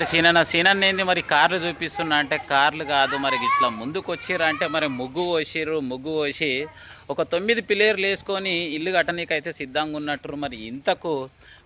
సీనన్న సీనన్న ఏంది మరి కార్లు చూపిస్తున్నా అంటే కార్లు కాదు మరి ఇట్లా ముందుకు వచ్చిర్రు అంటే మరి ముగ్గు పోసిర్రు ముగ్గు పోసి ఒక తొమ్మిది పిల్లేర్లు వేసుకొని ఇల్లు కట్టనీకైతే సిద్ధంగా ఉన్నట్టు మరి ఇంతకు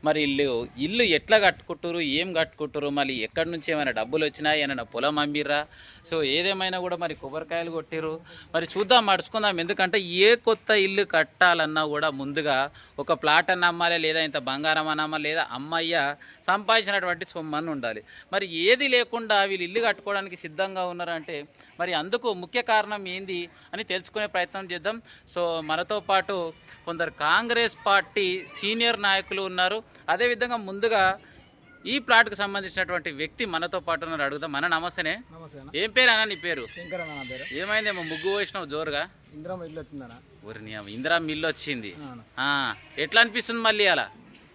మరి ఇల్లు ఇల్లు ఎట్లా కట్టుకుంటారు ఏం కట్టుకుంటారు మళ్ళీ ఎక్కడి నుంచి ఏమైనా డబ్బులు వచ్చినా ఏమైనా పొలం అమ్మిర్రా? సో ఏదేమైనా కూడా మరి కొబ్బరికాయలు కొట్టిర్రు. మరి చూద్దాం మడుచుకుందాం. ఎందుకంటే ఏ కొత్త ఇల్లు కట్టాలన్నా కూడా ముందుగా ఒక ప్లాట్ అన్న అమ్మాలి లేదా ఇంత బంగారం అని అమ్మాలి లేదా అమ్మయ్య సంపాదించినటువంటి సొమ్మని ఉండాలి. మరి ఏది లేకుండా వీళ్ళు ఇల్లు కట్టుకోవడానికి సిద్ధంగా ఉన్నారంటే మరి అందుకు ముఖ్య కారణం ఏంది అని తెలుసుకునే ప్రయత్నం చేద్దాం. సో మనతో పాటు కొందరు కాంగ్రెస్ పార్టీ సీనియర్ నాయకులు ఉన్నారు. అదేవిధంగా ముందుగా ఈ ప్లాట్కు సంబంధించినటువంటి వ్యక్తి మనతో పాటు ఉన్నారు అడుగుదాం. మన నమస్తేనే. నమస్తే ఏం పేరు అన్న నీ పేరు? శంకర్ అన్న నా పేరు. ఏమైందేమో ముగ్గు వేసినావు జోరుగా? ఇల్లు వచ్చిందన్న ఇందిరా మిల్లు వచ్చింది. ఎట్లా అనిపిస్తుంది మళ్ళీ అలా?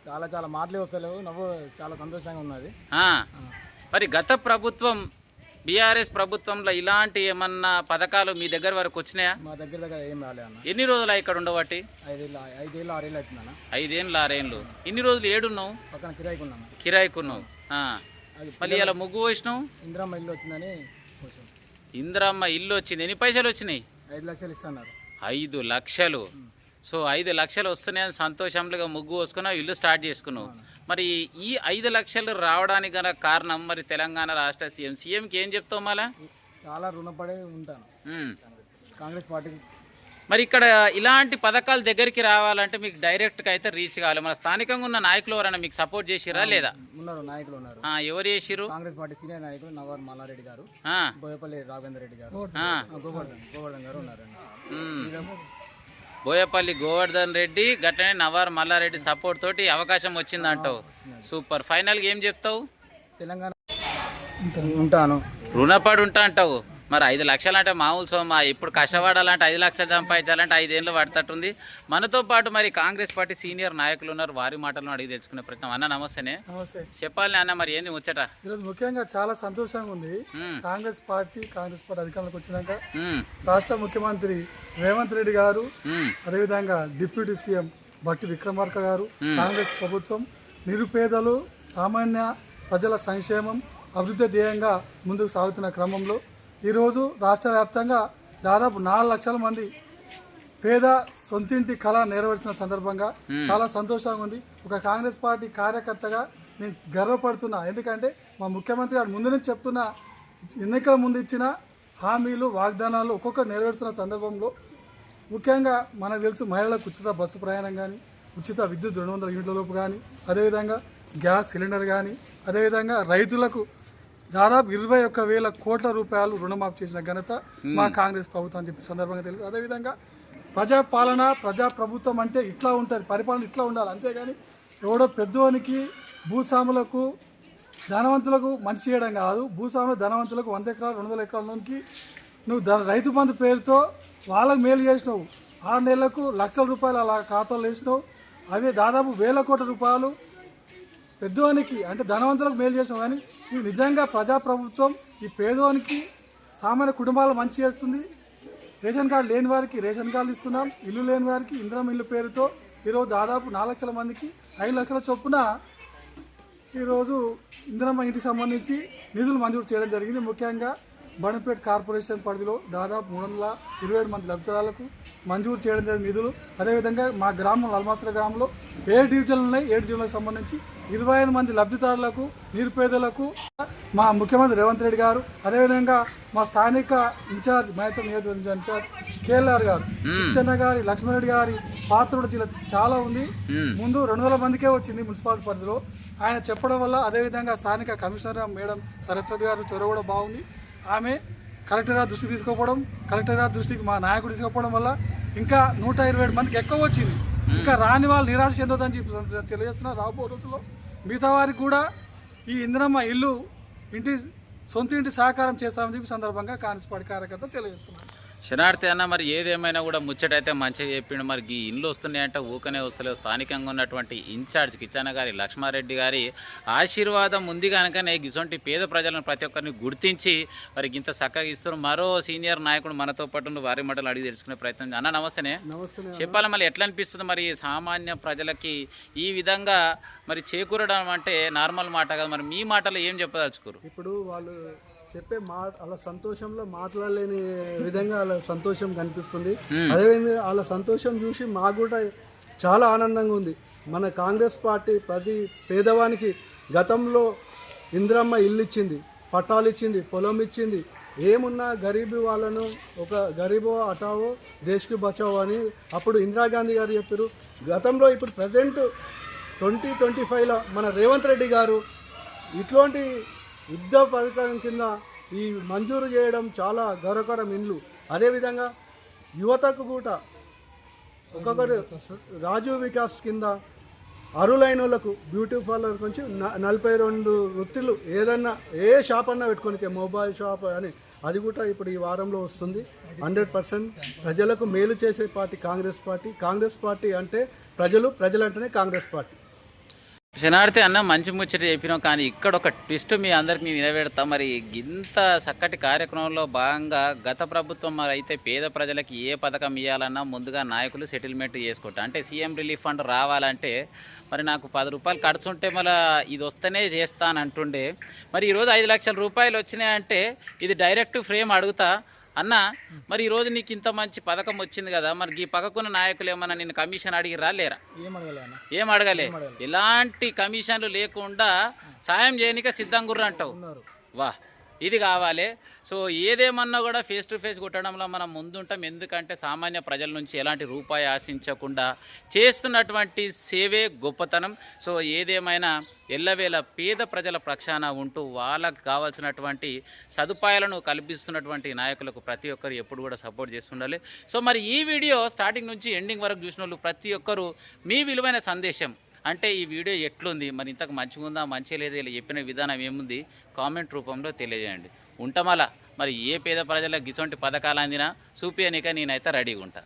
చాలా చాలా మాటలే వస్తలేవు. నవ్వు చాలా సంతోషంగా ఉన్నది. మరి గత ప్రభుత్వం బీఆర్ఎస్ ప్రభుత్వంలో ఇలాంటి ఏమన్నా పథకాలు మీ దగ్గర వరకు వచ్చినాయా? మా దగ్గర దగ్గర ఏం రాలే అన్న. ఎన్ని రోజులు ఇక్కడ ఉండబట్టి? ఐదేళ్ళు ఆరేళ్ళు అవుతుందన్న ఐదేళ్ళు ఆరేళ్ళు. ఇన్ని రోజులు ఏడున్నావు? పక్కన కిరాయికి ఉన్నాను కిరాయికున్నావు. మళ్ళీ ఇలా ముగ్గు వేసినావు ఇందిరామ ఇల్లు వచ్చిందని ఇందిరమ్మ ఇల్లు వచ్చింది. ఎన్ని పైసలు వచ్చినాయి? ఐదు లక్షలు ఇస్తున్నారు. ఐదు లక్షలు. సో ఐదు లక్షలు వస్తున్నాయని సంతోషంగా ముగ్గు వేసుకున్నావు ఇల్లు స్టార్ట్ చేసుకున్నావు. మరి ఈ ఐదు లక్షలు రావడానికి గల కారణం మరి తెలంగాణ రాష్ట్ర సీఎం. సీఎంకి ఏం చెప్తావు మళ్ళా? చాలా రుణపడి ఉంటాను. కాంగ్రెస్ పార్టీకి మరి ఇక్కడ ఇలాంటి పథకాల దగ్గరికి రావాలంటే మీకు డైరెక్ట్గా అయితే రీచ్ కావాలి. మన స్థానికంగా ఉన్న నాయకులు ఎవరైనా మీకు సపోర్ట్ చేసిరా లేదా? ఉన్నారు నాయకులు ఉన్నారు. ఎవరు చేసిరు కాంగ్రెస్ పార్టీ సీనియర్ నాయకులు నవార్ మల్లారెడ్డి గారు బోయపల్లి రాఘవేంద్ర రెడ్డి గారు గోవర్ధన్ గోవర్ధన్ గారు. ఇదేమో బోయపల్లి గోవర్ధన్ రెడ్డి గట్టనే నవార్ మల్లారెడ్డి సపోర్ట్ తోటి అవకాశం వచ్చిందంటావు. సూపర్. ఫైనల్గా ఏం చెప్తావు? తెలంగాణ ఉంటాను. రుణపడి ఉంటా అంటావు. మరి ఐదు లక్షలు అంటే మామూలు సోమా. ఇప్పుడు కష్టపడాలంటే ఐదు లక్షలు సంపాదించాలంటే ఐదేళ్ళు పడుతుంటుంది మనతో పాటు మరి కాంగ్రెస్ పార్టీ సీనియర్ నాయకులు ఉన్నారు. వారి మాటలను అడిగి తెలుసుకునే ప్రయత్నం. అన్న నమస్తేనే. నమస్తే. చెప్పాలి అన్న మరి ఏంది ముచ్చట? ఈరోజు ముఖ్యంగా చాలా సంతోషంగా ఉంది. కాంగ్రెస్ పార్టీ కాంగ్రెస్ పార్టీ అధికారంలోకి వచ్చినాక రాష్ట్ర ముఖ్యమంత్రి రేవంత్ రెడ్డి గారు అదేవిధంగా డిప్యూటీ సీఎం బట్టి విక్రమార్క గారు కాంగ్రెస్ ప్రభుత్వం నిరుపేదలు సామాన్య ప్రజల సంక్షేమం అభివృద్ధి ధ్యేయంగా ముందుకు సాగుతున్న క్రమంలో ఈరోజు రాష్ట్ర వ్యాప్తంగా దాదాపు నాలుగు లక్షల మంది పేద సొంతింటి కళ నెరవేర్చిన సందర్భంగా చాలా సంతోషంగా ఉంది. ఒక కాంగ్రెస్ పార్టీ కార్యకర్తగా నేను గర్వపడుతున్నా. ఎందుకంటే మా ముఖ్యమంత్రి గారు ముందు నుంచి చెప్తున్న ఎన్నికల ముందు ఇచ్చిన హామీలు వాగ్దానాలు ఒక్కొక్క నెరవేర్చిన సందర్భంలో ముఖ్యంగా మనకు తెలుసు మహిళలకు ఉచిత బస్సు ప్రయాణం కానీ ఉచిత విద్యుత్ రెండు వందల యూనిట్ల లోపు కానీ అదేవిధంగా గ్యాస్ సిలిండర్ కానీ అదేవిధంగా రైతులకు దాదాపు ఇరవై ఒక్క వేల కోట్ల రూపాయలు రుణమాఫీ చేసిన ఘనత మా కాంగ్రెస్ ప్రభుత్వం అని చెప్పి సందర్భంగా తెలుసు. అదేవిధంగా ప్రజా పాలన ప్రజా ప్రభుత్వం అంటే ఇట్లా ఉంటుంది పరిపాలన ఇట్లా ఉండాలి. అంతేగాని ఎవడో పెద్దోనికి భూస్వాములకు ధనవంతులకు మంచి చేయడం కాదు. భూస్వాములు ధనవంతులకు వంద ఎకరాలు రెండు వందల ఎకరాలకి నువ్వు ధన రైతు బంధు పేరుతో వాళ్ళకి మేలు చేసినావు. ఆరు నెలలకు లక్షల రూపాయలు అలా ఖాతాలో వేసినావు. అవి దాదాపు వేల కోట్ల రూపాయలు పెద్దవానికి అంటే ధనవంతులకు మేలు చేసినావు. కానీ ఇది నిజంగా ప్రజాప్రభుత్వం ఈ పేదోనికి సామాన్య కుటుంబాలు మంచి చేస్తుంది. రేషన్ కార్డు లేని వారికి రేషన్ కార్డులు ఇస్తున్నాం. ఇల్లు లేని వారికి ఇంద్రం ఇల్లు పేరుతో ఈరోజు దాదాపు నాలుగు లక్షల మందికి ఐదు లక్షల చొప్పున ఈరోజు ఇంద్రమ్మ ఇంటికి సంబంధించి నిధులు మంజూరు చేయడం జరిగింది. ముఖ్యంగా బణపేట్ కార్పొరేషన్ పరిధిలో దాదాపు మూడు వందల ఇరవై ఏడు మంది లబ్ధిదారులకు మంజూరు చేయడం జరిగిన నిధులు. అదేవిధంగా మా గ్రామం అల్మాసర గ్రామంలో ఏడు డివిజన్లు ఉన్నాయి. ఏడు డివిజన్లకు సంబంధించి ఇరవై ఐదు మంది లబ్ధిదారులకు నిరుపేదలకు మా ముఖ్యమంత్రి రేవంత్ రెడ్డి గారు అదేవిధంగా మా స్థానిక ఇన్ఛార్జ్ మేచర్ నియోజకవర్గ ఇన్ఛార్జ్ కేఎల్ఆర్ గారు చిన్న గారి లక్ష్మణరెడ్డి గారి పాత్ర కూడా చాలా- ఉంది. ముందు రెండు వందల మందికే వచ్చింది మున్సిపాలిటీ పరిధిలో. ఆయన చెప్పడం వల్ల అదేవిధంగా స్థానిక కమిషనర్ మేడం సరస్వతి గారు చొరవ కూడా బాగుంది. ఆమె కలెక్టర్ గారి దృష్టికి తీసుకుపోవడం కలెక్టర్ గారి దృష్టికి మా నాయకుడు తీసుకుపోవడం వల్ల ఇంకా నూట ఇరవై ఏడు మందికి ఎక్కువ వచ్చింది. ఇంకా రాని వాళ్ళు నిరాశ చెందొద్దని చెప్పి తెలియజేస్తున్నారు రాబో రోజుల్లో మిగతా వారికి కూడా ఈ ఇందిరమ్మ ఇల్లు ఇంటి సొంత ఇంటి సహకారం చేస్తామని చెప్పి సందర్భంగా కాంగ్రెస్ పార్టీ కార్యకర్త తెలియజేస్తున్నారు. శనార్థి అన్న మరి ఏదేమైనా కూడా ముచ్చటైతే మంచిగా చెప్పిండు. మరి ఈ ఇండ్లు వస్తున్నాయంటే ఊకనే వస్తలేవు. స్థానికంగా ఉన్నటువంటి ఇన్ఛార్జ్ కిచ్చన్న గారి లక్ష్మారెడ్డి గారి ఆశీర్వాదం ఉంది కనుకనే గిసొంటి పేద ప్రజలను ప్రతి ఒక్కరిని గుర్తించి మరి ఇంత చక్కగా ఇస్తారు మరో సీనియర్ నాయకుడు మనతో పాటు వారి మాటలు అడిగి తెలుసుకునే ప్రయత్నం. అన్న నమస్తేనే. నమస్తే చెప్పాలి మళ్ళీ ఎట్లా అనిపిస్తుంది మరి సామాన్య ప్రజలకి ఈ విధంగా మరి చేకూరడం అంటే నార్మల్ మాట కదా. మరి మీ మాటలో ఏం చెప్పదలుచుకోరు ఇప్పుడు వాళ్ళు చెప్పే మా వాళ్ళ సంతోషంలో మాట్లాడలేని విధంగా వాళ్ళ సంతోషం కనిపిస్తుంది. అదేవిధంగా వాళ్ళ సంతోషం చూసి మాకు కూడా చాలా ఆనందంగా ఉంది. మన కాంగ్రెస్ పార్టీ ప్రతి పేదవానికి గతంలో ఇందిరమ్మ ఇల్లు ఇచ్చింది పట్టాలు ఇచ్చింది పొలం ఇచ్చింది. ఏమున్నా గరీబీ వాళ్ళను ఒక గరీబో అటావో దేశ్కి బచావో అని అప్పుడు ఇందిరాగాంధీ గారు చెప్పారు. గతంలో ఇప్పుడు ప్రజెంట్ ట్వంటీ ట్వంటీ ఫైవ్లో మన రేవంత్ రెడ్డి గారు ఇట్లాంటి యుద్ధ పథకం కింద ఈ మంజూరు చేయడం చాలా గౌరవకరం ఇండ్లు. అదేవిధంగా యువతకు కూడా ఒక్కొక్కరు రాజీవ్ వికాస్ కింద అరులైన వాళ్ళకు బ్యూటీ పార్లర్ నుంచి న- నలభై రెండు వృత్తులు ఏదన్నా ఏ షాప్ అన్నా పెట్టుకోనికే మొబైల్ షాప్ అని. అది కూడా ఇప్పుడు ఈ వారంలో వస్తుంది. హండ్రెడ్ పర్సెంట్ ప్రజలకు మేలు చేసే party Congress party. Congress party అంటే ప్రజలు ప్రజలంటేనే కాంగ్రెస్ పార్టీ. శనార్థి అన్న మంచి ముచ్చట చెప్పినాం కానీ ఇక్కడ ఒక ట్విస్ట్ మీ అందరికి నేను నిలబెడతా. మరి ఇంత చక్కటి కార్యక్రమంలో భాగంగా గత ప్రభుత్వం మరి అయితే పేద ప్రజలకు ఏ పథకం ఇవ్వాలన్నా ముందుగా నాయకులు సెటిల్మెంట్ చేసుకుంటారు అంటే సీఎం రిలీఫ్ ఫండ్ రావాలంటే మరి నాకు పది రూపాయలు ఖర్చు ఉంటే మళ్ళీ ఇది వస్తేనే చేస్తాను అంటుండే మరి ఈరోజు ఐదు లక్షల రూపాయలు వచ్చినాయంటే ఇది డైరెక్ట్ ఫ్రేమ్ అడుగుతా. అన్న మరి ఈరోజు నీకు ఇంత మంచి పథకం వచ్చింది కదా మరి ఈ పక్కకున్న నాయకులు ఏమన్నా నిన్ను కమిషన్ అడిగి రాలేరా ఏం అడగలే? ఎలాంటి కమిషన్లు లేకుండా సాయం చేయనిక సిద్ధంగుర్రు అంటావు. వా. ఇది కావాలి. సో ఏదేమన్నా కూడా ఫేస్ టు ఫేస్ కొట్టడంలో మనం ముందుంటాం. ఎందుకంటే సామాన్య ప్రజల నుంచి ఎలాంటి రూపాయి ఆశించకుండా చేస్తున్నటువంటి సేవే గొప్పతనం. సో ఏదేమైనా ఎల్లవేళ పేద ప్రజల ప్రక్షాన ఉంటూ వాళ్ళకు కావాల్సినటువంటి సదుపాయాలను కల్పిస్తున్నటువంటి నాయకులకు ప్రతి ఒక్కరు ఎప్పుడు కూడా సపోర్ట్ చేస్తుండాలి. సో మరి ఈ వీడియో స్టార్టింగ్ నుంచి ఎండింగ్ వరకు చూసిన వాళ్ళు ప్రతి ఒక్కరు మీ విలువైన సందేశం అంటే ఈ వీడియో ఎట్లుంది? మరి ఇంతకు మంచిగా ఉందా మంచిగా లేదా? ఇలా చెప్పిన విధానం ఏముంది? కామెంట్ రూపంలో తెలియజేయండి. ఉంటామలా మరి ఏ పేద ప్రజలకు గిసొంటి పథకాలు అందినా చూపించనిక నేనైతే రెడీగా ఉంటా.